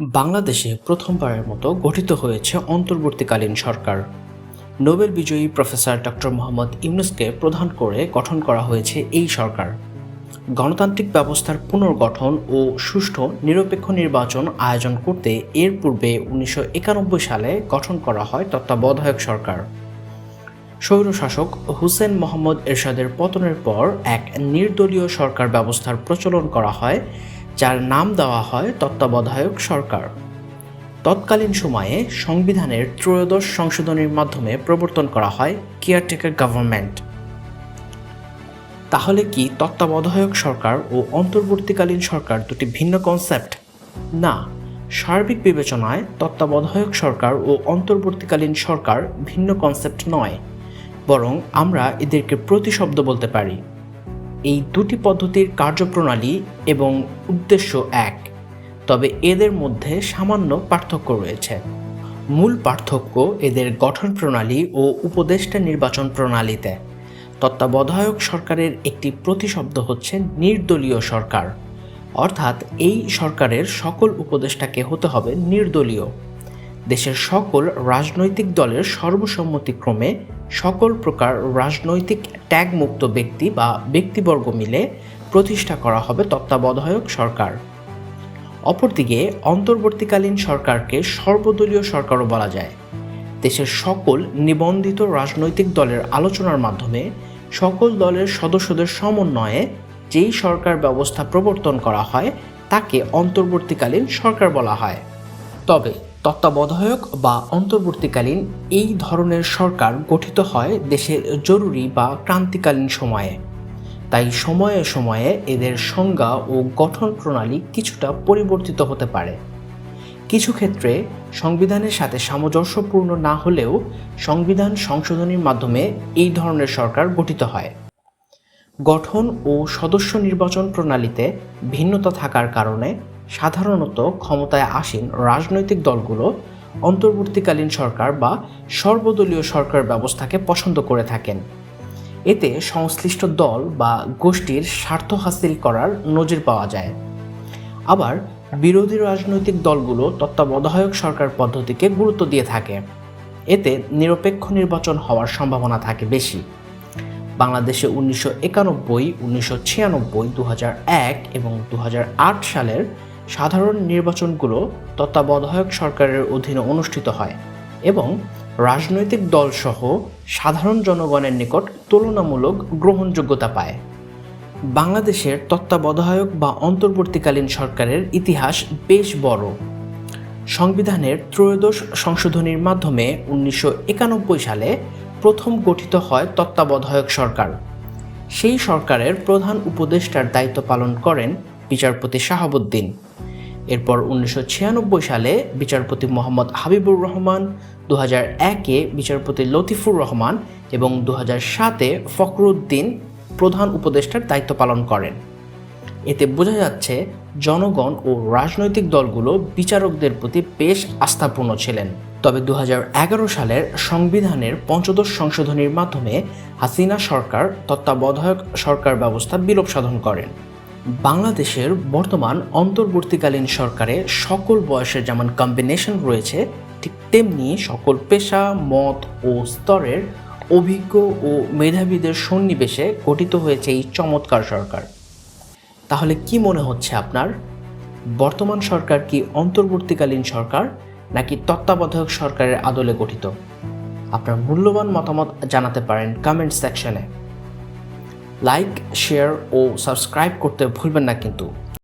বাংলাদেশে প্রথমবারের মতো গঠিত হয়েছে অন্তর্বর্তীকালীন সরকার। নোবেল বিজয়ী প্রফেসর ডক্টর মোহাম্মদ ইউনুসকে প্রধান করে গঠন করা হয়েছে এই সরকার। গণতান্ত্রিক ব্যবস্থার পুনর্গঠন ও সুষ্ঠু নিরপেক্ষ নির্বাচন আয়োজন করতে এর পূর্বে উনিশশো একানব্বই সালে গঠন করা হয় তত্ত্বাবধায়ক সরকার। স্বৈরশাসক হুসেন মোহাম্মদ এরশাদের পতনের পর এক নির্দলীয় সরকার ব্যবস্থার প্রচলন করা হয় যার নাম দেওয়া হয় তত্ত্বাবধায়ক সরকার। তৎকালীন সময়ে সংবিধানের ত্রয়োদশ সংশোধনীর মাধ্যমে প্রবর্তন করা হয় কেয়ারটেকার গভর্নমেন্ট তাহলে কি তত্ত্বাবধায়ক সরকার ও অন্তর্বর্তীকালীন সরকার দুটি ভিন্ন কনসেপ্ট না, সার্বিক বিবেচনায় তত্ত্বাবধায়ক সরকার ও অন্তর্বর্তীকালীন সরকার ভিন্ন কনসেপ্ট নয়, বরং আমরা এদেরকে প্রতিশব্দ বলতে পারি। এই দুটি পদ্ধতির কার্যপ্রণালী এবং উদ্দেশ্য এক, তবে এদের মধ্যে সামান্য পার্থক্য রয়েছে। মূল পার্থক্য এদের গঠন প্রণালী ও উপদেষ্টা নির্বাচন প্রণালীতে। তত্ত্বাবধায়ক সরকারের একটি প্রতিশব্দ হচ্ছে নির্দলীয় সরকার। অর্থাৎ এই সরকারের সকল উপদেষ্টাকে হতে হবে নির্দলীয়। দেশের সকল রাজনৈতিক দলের সর্বসম্মতিক্রমে সকল প্রকার রাজনৈতিক ট্যাগমুক্ত ব্যক্তি বা ব্যক্তিবর্গ মিলে প্রতিষ্ঠা করা হবে তত্ত্বাবধায়ক সরকার। অপরদিকে, অন্তর্বর্তীকালীন সরকারকে সর্বদলীয় সরকারও বলা যায়। দেশের সকল নিবন্ধিত রাজনৈতিক দলের আলোচনার মাধ্যমে সকল দলের সদস্যদের সমন্বয়ে যেই সরকার ব্যবস্থা প্রবর্তন করা হয়, তাকে অন্তর্বর্তীকালীন সরকার বলা হয়। তবে তত্ত্বাবধায়ক বা অন্তর্বর্তীকালীন এই ধরনের সরকার গঠিত হয় দেশের জরুরি বা ক্রান্তিকালীন সময়ে। তাই সময়ে সময়ে এদের সংজ্ঞা ও গঠন প্রণালী কিছুটা পরিবর্তিত হতে পারে। কিছু ক্ষেত্রে সংবিধানের সাথে সামঞ্জস্যপূর্ণ না হলেও সংবিধান সংশোধনীর মাধ্যমে এই ধরনের সরকার গঠিত হয়। গঠন ও সদস্য নির্বাচন প্রণালীতে ভিন্নতা থাকার কারণে সাধারণত ক্ষমতায় আসীন রাজনৈতিক দলগুলো, অন্তর্বর্তীকালীন সরকার বা সর্বদলীয় সরকার ব্যবস্থাকে পছন্দ করে থাকেন। এতে সংশ্লিষ্ট দল বা গোষ্ঠীর স্বার্থ হাসিল করার নজির পাওয়া যায়। আবার বিরোধী রাজনৈতিক দলগুলো তত্ত্বাবধায়ক সরকার পদ্ধতিকে গুরুত্ব দিয়ে থাকে। এতে নিরপেক্ষ নির্বাচন হওয়ার সম্ভাবনা থাকে বেশি। বাংলাদেশে উনিশশো একানব্বই, উনিশশো ছিয়ানব্বই দু এক এবং দু হাজার আট সালের সাধারণ নির্বাচনগুলো তত্ত্বাবধায়ক সরকারের অধীনে অনুষ্ঠিত হয় এবং রাজনৈতিক দলসহ সাধারণ জনগণের নিকট তুলনামূলক গ্রহণযোগ্যতা পায়। বাংলাদেশের তত্ত্বাবধায়ক বা অন্তর্বর্তীকালীন সরকারের ইতিহাস বেশ বড়। সংবিধানের ত্রয়োদশ সংশোধনীর মাধ্যমে উনিশশো একানব্বই সালে প্রথম গঠিত হয় তত্ত্বাবধায়ক সরকার। সেই সরকারের প্রধান উপদেষ্টার দায়িত্ব পালন করেন বিচারপতি শাহাবুদ্দিন। এরপর উনিশশো ছিয়ানব্বই সালে বিচারপতি মোহাম্মদ হাবিবুর রহমান দু একে বিচারপতি লতিফুর রহমান এবং দু সাতে ফখরুদ্দিন প্রধান উপদেষ্টার দায়িত্ব পালন করেন। এতে বোঝা যাচ্ছে জনগণ ও রাজনৈতিক দলগুলো বিচারকদের প্রতি বেশ আস্থাপূর্ণ ছিলেন। তবে দু হাজার এগারো সালের সংবিধানের পঞ্চদশ সংশোধনীর মাধ্যমে হাসিনা সরকার তত্ত্বাবধায়ক সরকার ব্যবস্থা বিলোপ সাধন করেন। বাংলাদেশের বর্তমান অন্তর্বর্তীকালীন সরকারে সকল বয়সের যেমন কম্বিনেশন রয়েছে, ঠিক তেমনি সকল পেশা, মত ও স্তরের অভিজ্ঞ ও মেধাবীদের সন্নিবেশে গঠিত হয়েছে এই চমৎকার সরকার। তাহলে কি মনে হচ্ছে আপনার? বর্তমান সরকার কি অন্তর্বর্তীকালীন সরকার, নাকি তত্ত্বাবধায়ক সরকারের আদলে গঠিত? আপনার মূল্যবান মতামত জানাতে পারেন কমেন্ট সেকশনে লাইক শেয়ার ও সাবস্ক্রাইব করতে ভুলবেন না কিন্তু।